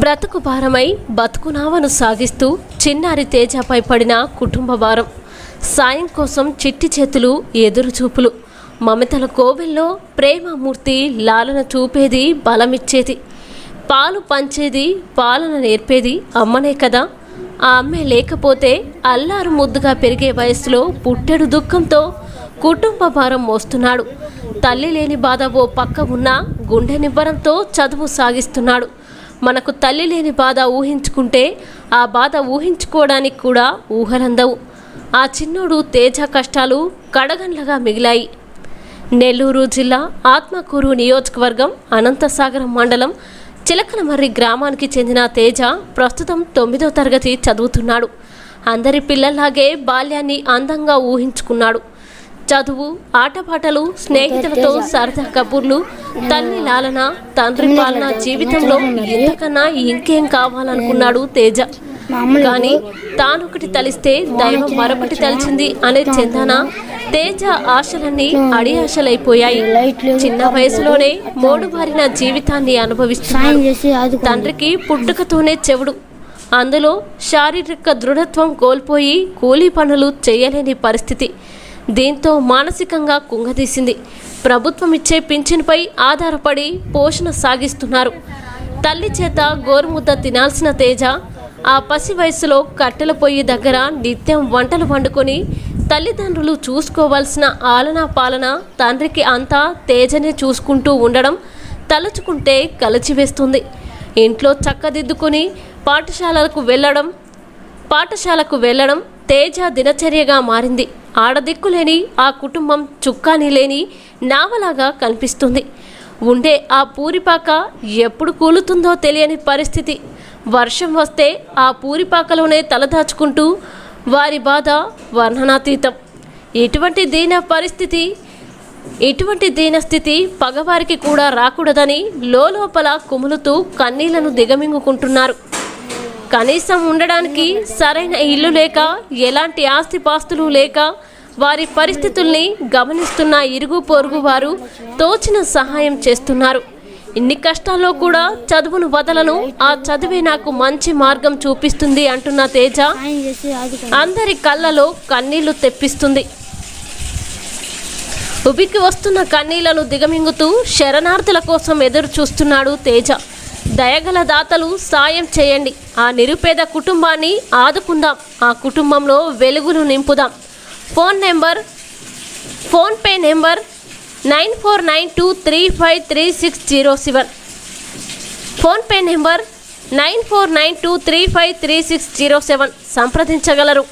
బ్రతుకు భారమై బతుకునావను సాగిస్తూ చిన్నారి తేజపై పడిన కుటుంబ భారం సాయం కోసం చిట్టి చేతులు ఎదురు చూపులు. మమతల కోవెల్లో ప్రేమమూర్తి లాలన చూపేది బలమిచ్చేది. పాలు పంచేది పాలన నేర్పేది అమ్మనే కదా. ఆ అమ్మే లేకపోతే అల్లారు ముద్దుగా పెరిగే వయసులో పుట్టెడు దుఃఖంతో కుటుంబ భారం మోస్తున్నాడు. తల్లి లేని బాధ ఓ పక్క ఉన్నా గుండె నిబ్బరంతో చదువు సాగిస్తున్నాడు. మనకు తల్లి లేని బాధ ఊహించుకుంటే ఆ బాధ ఊహించుకోవడానికి కూడా ఊహలందవు. ఆ చిన్నోడు తేజ కష్టాలు కడగండ్లగా మిగిలాయి. నెల్లూరు జిల్లా ఆత్మకూరు నియోజకవర్గం అనంతసాగరం మండలం చిలకలమర్రి గ్రామానికి చెందిన తేజ ప్రస్తుతం తొమ్మిదో తరగతి చదువుతున్నాడు. అందరి పిల్లల్లాగే బాల్యాన్ని అందంగా ఊహించుకున్నాడు. చదువు ఆటపాటలు స్నేహితులతో సరదా కబుర్లు తల్లి లాలన తండ్రి పాలన జీవితంలో ఇంతకన్నా ఇంకేం కావాలనుకున్నాడు తేజ. కానీ తానొకటి తలిస్తే దైవం మరొకటి తలిచింది అనే చందన తేజ ఆశలన్నీ అడి ఆశలైపోయాయి. చిన్న వయసులోనే మోడుబారిన జీవితాన్ని అనుభవిస్తున్నాడు. తండ్రికి పుట్టుకతోనే చెవుడు. అందులో శారీరక దృఢత్వం కోల్పోయి కూలీ పనులు చేయలేని పరిస్థితి. దీంతో మానసికంగా కుంగదీసింది ప్రభుత్వం ఇచ్చే పింఛన్పై ఆధారపడి పోషణ సాగిస్తున్నారు. తల్లి చేత గోరుముద్ద తినాల్సిన తేజ ఆ పసి వయసులో కట్టెల పొయ్యి దగ్గర నిత్యం వంటలు వండుకొని తల్లిదండ్రులు చూసుకోవాల్సిన ఆలనా పాలన తండ్రికి అంతా తేజనే చూసుకుంటూ ఉండడం తలుచుకుంటే కలచివేస్తుంది. ఇంట్లో చక్కదిద్దుకొని పాఠశాలలకు వెళ్ళడం పాఠశాలకు వెళ్ళడం తేజ దినచర్యగా మారింది. ఆడదిక్కులేని ఆ కుటుంబం చుక్కాని లేని నావలాగా కనిపిస్తుంది. ఉండే ఆ పూరిపాక ఎప్పుడు కూలుతుందో తెలియని పరిస్థితి. వర్షం వస్తే ఆ పూరిపాకలోనే తలదాచుకుంటూ వారి బాధ వర్ణనాతీతం. ఇటువంటి దీన పరిస్థితి ఇటువంటి దీనస్థితి పగవారికి కూడా రాకూడదని లోపల కుములుతూ కన్నీళ్ళను దిగమింగుకుంటున్నారు. కనీసం ఉండడానికి సరైన ఇల్లు లేక ఎలాంటి ఆస్తిపాస్తులు లేక వారి పరిస్థితుల్ని గమనిస్తున్న ఇరుగు పొరుగు వారు తోచిన సహాయం చేస్తున్నారు. ఇన్ని కష్టాల్లో కూడా చదువును వదలను ఆ చదివే నాకు మంచి మార్గం చూపిస్తుంది అంటున్న తేజ అందరి కళ్ళలో కన్నీళ్ళు తెప్పిస్తుంది. ఉబికి వస్తున్న కన్నీళ్ళను దిగమింగుతూ శరణార్థుల కోసం ఎదురు చూస్తున్నాడు తేజ. దయగల దాతలు సాయం చేయండి. ఆ నిరుపేద కుటుంబాన్ని ఆదుకుందాం. ఆ కుటుంబంలో వెలుగును నింపుదాం. Phone number PhonePe number nine four nine two three five three six zero seven. PhonePe number nine four nine two three five three six zero seven. సంప్రదించగలరు.